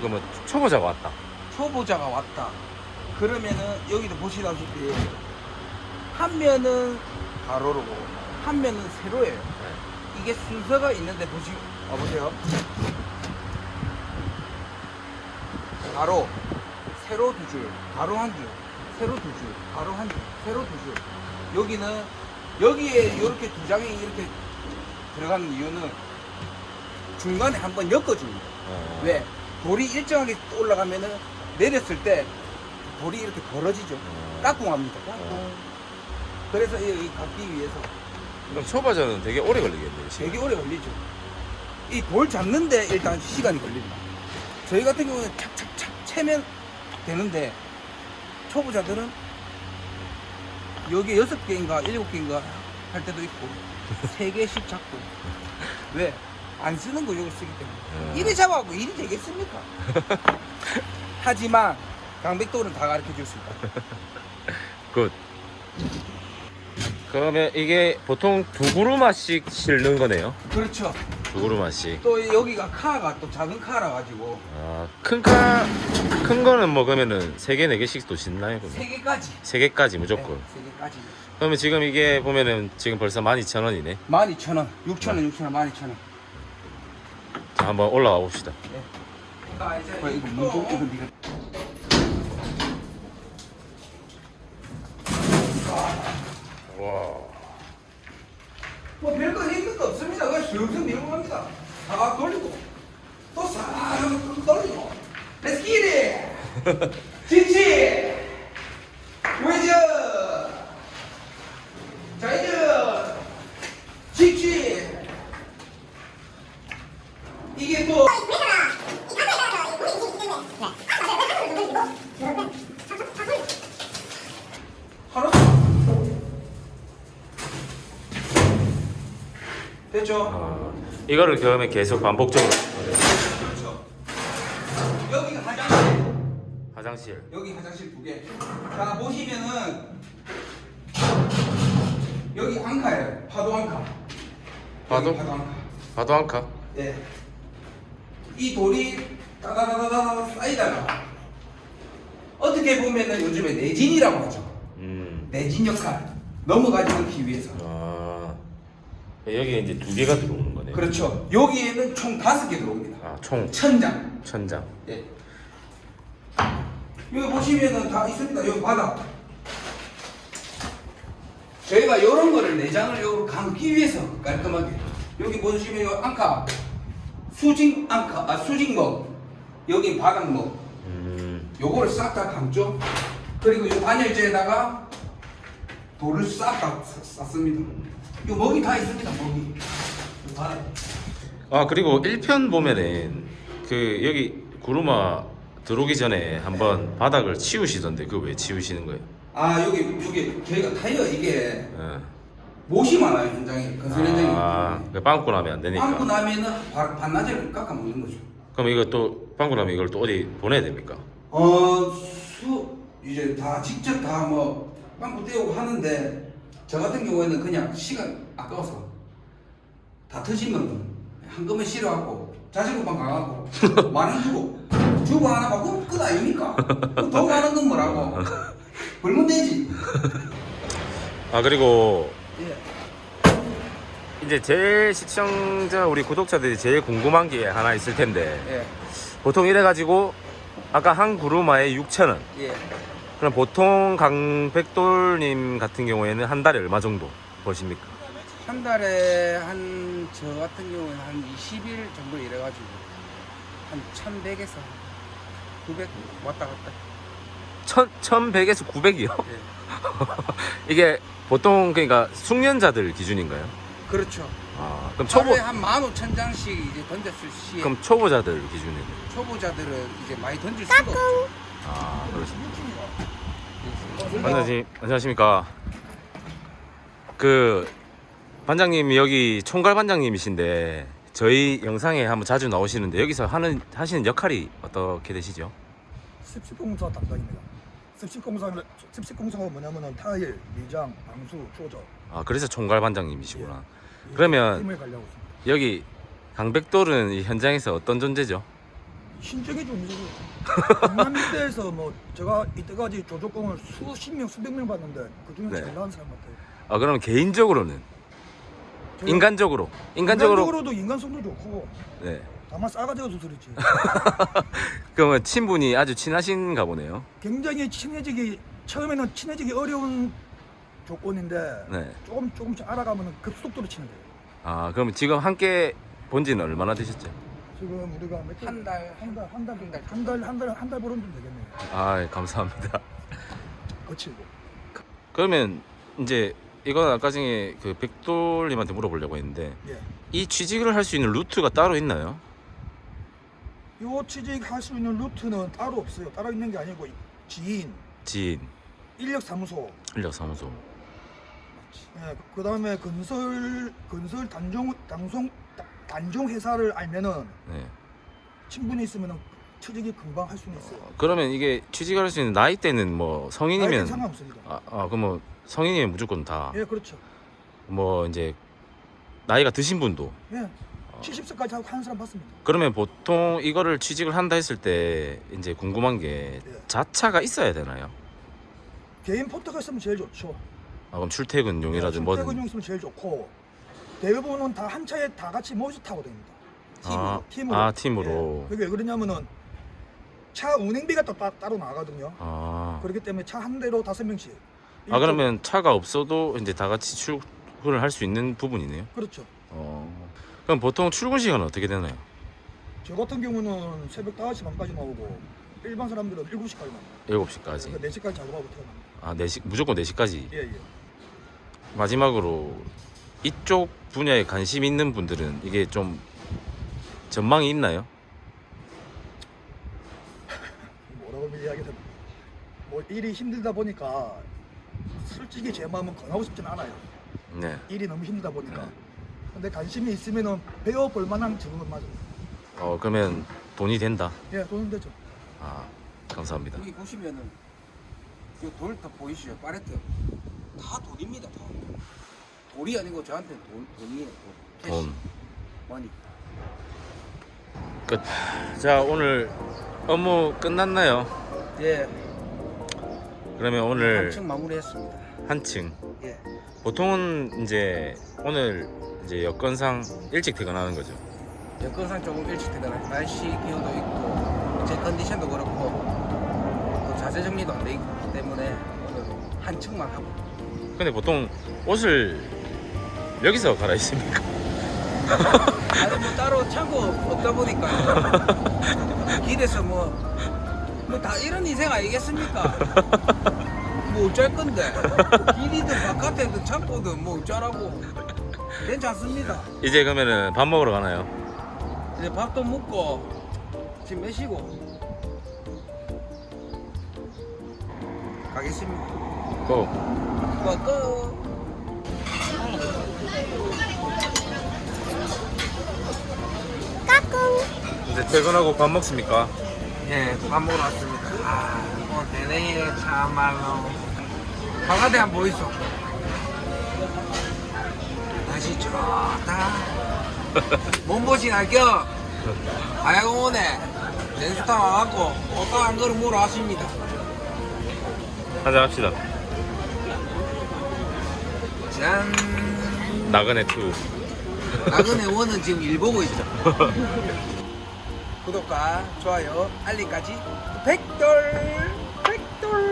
그러면 초보자가 왔다. 초보자가 왔다. 그러면은 여기도 보시다시피 한 면은 가로로고 한 면은 세로예요. 이게 순서가 있는데 보시 와보세요. 가로, 세로 두 줄, 가로 한 줄, 세로 두 줄, 가로 한 줄, 세로 두 줄. 여기는 여기에 이렇게 두 장이 이렇게 들어가는 이유는 중간에 한번 엮어줍니다. 어. 왜? 돌이 일정하게 올라가면은 내렸을 때 돌이 이렇게 벌어지죠. 어. 까꿍합니다. 까꿍. 어. 그래서 이, 이 갖기 위해서 그럼 초보자는 되게 오래 걸리겠네요. 되게 오래 걸리죠. 이 돌 잡는데 일단 시간이 걸립니다. 저희 같은 경우는 착착착 채면 되는데 초보자들은 여기 여섯 개인가 일곱 개인가 할 때도 있고 세 개씩 잡고 왜? 안 쓰는 거 이걸 쓰기 때문에 음. 일이 잡아갖고 일이 되겠습니까? 하지만 강백돌은 다 가르쳐 줄 수 있다. 굿. 그러면 이게 보통 두 그루마씩 실는 거네요. 그렇죠. 두 그루마씩. 또 여기가 카가 또 작은 카라 가지고 아, 큰 카, 큰 거는 뭐 그러면은 세 개, 네 개씩 또 신나요? 그러면? 세 개까지. 세 개까지 무조건. 네, 세 개까지. 그러면 지금 이게 보면은 지금 벌써 12,000원이네. 12,000원, 6,000원, 6,000원, 12,000원. 자, 한번 올라가 봅시다. 아, 이거 문도 이거 네가 와. 뭐 별거 힘든 거 없습니다. 그냥 슬슬 밀고 갑니다. 다 돌리고 또싹 또 돌리고. Let's get it. 지치. 웨이저. 자이저. 지치. 이게 또 하루 됐죠? 아, 이거를 그러면 계속 반복적으로. 그렇죠. 여기가 화장실. 화장실. 여기 화장실 두 개. 자 보시면은 여기 앙카예요. 파도 앙카. 파도? 여기 파도 앙카. 파도 한 카. 네. 이 돌이 따다다다다 쌓이다가 어떻게 보면은 요즘에 내진이라고 하죠. 음. 내진 역할 넘어가지 않기 위해서. 아. 여기에 이제 두 개가 들어오는 거네. 그렇죠. 여기에는 총 다섯 개 들어옵니다. 아, 총 천장. 천장. 예. 여기 보시면은 다 있습니다. 여기 바닥. 저희가 이런 거를 내장을 여기로 감기 위해서 깔끔하게. 여기 보시면 요 앙카, 수직 앙카, 아 수직목, 여기 바닥목, 음. 요거를 싹 다 감죠. 그리고 이 단열재에다가 돌을 싹 다 쌌습니다. 요 먹이 다 있습니다. 먹이. 요. 아, 그리고 1편 보면은 그 여기 구루마 들어오기 전에 한번 바닥을 치우시던데 그거 왜 치우시는 거예요? 아 여기 여기 저희가 타이어 이게 예. 못이 많아요 현장에 건설 현장에. 아, 그 빵꾸 나면 안 되니까. 빵꾸 나면은 바- 반나절 깎아 먹는 거죠. 그럼 이거 또 빵꾸 나면 이걸 또 어디 보내야 됩니까? 어 수 이제 다 직접 다 뭐 빵꾸 떼우고 하는데 저 같은 경우에는 그냥 시간 아까워서 다 터지면 한꺼번에 실어갖고 자질구만 가갖고 만원 주고 주고 하나 바꾸면 끝 아닙니까? 그돈 많은 건 뭐라고 벌면 되지. 아, 그리고 예. 이제 제일 시청자 우리 구독자들이 제일 궁금한 게 하나 있을 텐데 예. 보통 이래가지고 아까 한 구루마에 6,000원 예. 그럼 보통 강백돌님 같은 경우에는 한 달에 얼마 정도 버십니까? 한 달에 한 저 같은 경우는 한 20일 정도 일해가지고 한 1100에서 900 왔다 갔다. 천, 1100에서 900이요? 예. 이게 보통 그러니까 숙련자들 기준인가요? 그렇죠. 아, 그럼 초보 하루에 한 15,000장씩 이제 던졌을 시에 그럼 초보자들 기준에는 초보자들은 이제 많이 던질 수가 없죠. 아, 그렇습니다. 반장님, 안녕하십니까? 그 반장님이 여기 총괄 반장님이신데 저희 영상에 한번 자주 나오시는데 여기서 하는 하시는 역할이 어떻게 되시죠? 습식공사 담당입니다. 습식공사는 습식공사가 뭐냐면은 타일, 미장, 방수, 조저 아, 그래서 총괄 반장님이시구나. 그러면 팀을 관리하고 있습니다. 여기 강백돌은 이 현장에서 어떤 존재죠? 신적이죠 민석이 강남 일대에서 뭐 제가 이때까지 조조공을 수십 명 수백 명 봤는데 그 중에 네. 제일 나은 사람 같아요 아 그럼 개인적으로는 제가 인간적으로 인간적으로 인간적으로도 인간성도 좋고 네. 다만 싸가지가 두드렸지 그러면 친분이 아주 친하신가 보네요. 굉장히 친해지기 처음에는 친해지기 어려운 조건인데 네. 조금 조금씩 알아가면 급속도로 친해져요 아 그러면 지금 함께 본 지는 얼마나 되셨죠? 지금 우리가? 한 달, 한 달, 한 달, 한 달, 한 달, 한달 보름 좀 되겠네요. 아 감사합니다. 거칠고. 그러면 이제 이건 아까 중에 그 백돌님한테 물어보려고 했는데 예. 이 취직을 할 수 있는 루트가 따로 있나요? 요 취직할 수 있는 루트는 따로 없어요. 따로 있는 게 아니고 지인, 지인, 인력사무소, 인력사무소. 예, 그 다음에 건설 건설 단종 단송 단종 회사를 알면은 네. 친분이 있으면은 취직이 금방 할 수는 있어요. 그러면 이게 취직할 수 있는 나이대는 뭐 성인이면 상관없습니다. 아, 아 그럼 뭐 성인이면 무조건 다 예, 그렇죠. 뭐 이제 나이가 드신 분도 예, 70세까지 하고 하는 사람 봤습니다. 그러면 보통 이거를 취직을 한다 했을 때 이제 궁금한 게 네. 자차가 있어야 되나요? 개인 포트가 있으면 제일 좋죠. 아 그럼 출퇴근용이라든 뭐든 출퇴근용 있으면 제일 좋고 대부분은 다 한 차에 다 같이 모여서 타고 다닙니다. 아, 팀으로. 아 팀으로 예. 그게 왜 그러냐면은 차 운행비가 또 따, 따로 나가거든요. 아, 그렇기 때문에 차 한 대로 다섯 명씩. 아 그러면 차가 없어도 이제 다 같이 출근을 할 수 있는 부분이네요. 그렇죠. 어. 그럼 보통 출근 시간은 어떻게 되나요? 저 같은 경우는 새벽 5시 반까지 나오고 일반 사람들은 7시까지 나와요. 7시까지. 그러니까 4시까지 작업하고 퇴근합니다. 아, 4시 무조건 4시까지. 예, 예. 마지막으로 이쪽 분야에 관심 있는 분들은 이게 좀 전망이 있나요? 뭐라고 이야기해서 뭐 일이 힘들다 보니까 솔직히 제 마음은 권하고 싶진 않아요. 네. 일이 너무 힘들다 보니까. 네. 근데 관심이 있으면은 배워볼 만한 직업은 맞아요. 어, 그러면 돈이 된다. 예, 돈은 되죠. 아, 감사합니다. 여기 보시면은 이돌다 보이시죠? 파레트 다 돈입니다. 다. 돌이 아니고 저한테 돈 돈이에요. 돈. 캐시. 돈. 머니. 끝. 자, 오늘 업무 끝났나요? 예. 그러면 오늘 한층 마무리했습니다. 한층. 예. 보통은 이제 오늘 이제 여건상 일찍 퇴근하는 거죠. 여건상 조금 일찍 퇴근할 날씨 기후도 있고 제 컨디션도 그렇고 또 자세 정리도 안돼 있기 때문에 오늘 한층만 하고 근데 보통 옷을 여기서 갈아입습니까? 아니 뭐 따로 창고 없다 보니까 길에서 뭐 뭐 다 이런 인생 아니겠습니까? 뭐 어쩔 건데 길이든 바깥에든 창고든 뭐 어쩌라고 괜찮습니다. 이제 그러면은 밥 먹으러 가나요? 이제 밥도 먹고 지금 몇 시고 가겠습니다. 고. 고고. 이제 퇴근하고 밥 먹습니까? 예, 밥 먹으러 왔습니다. 아, 뭐 대단해 참말로. 바깥에 한번 보이소. 날씨 좋다. 몸보신 할겸 아야공원에 냉수탕 와갖고 옷가 한 그릇 물어 왔습니다. 한잔 합시다. 짠. 나그네 투. 나그네 원은 지금 일 보고 있죠. 구독과 좋아요, 알림까지 백돌 백돌.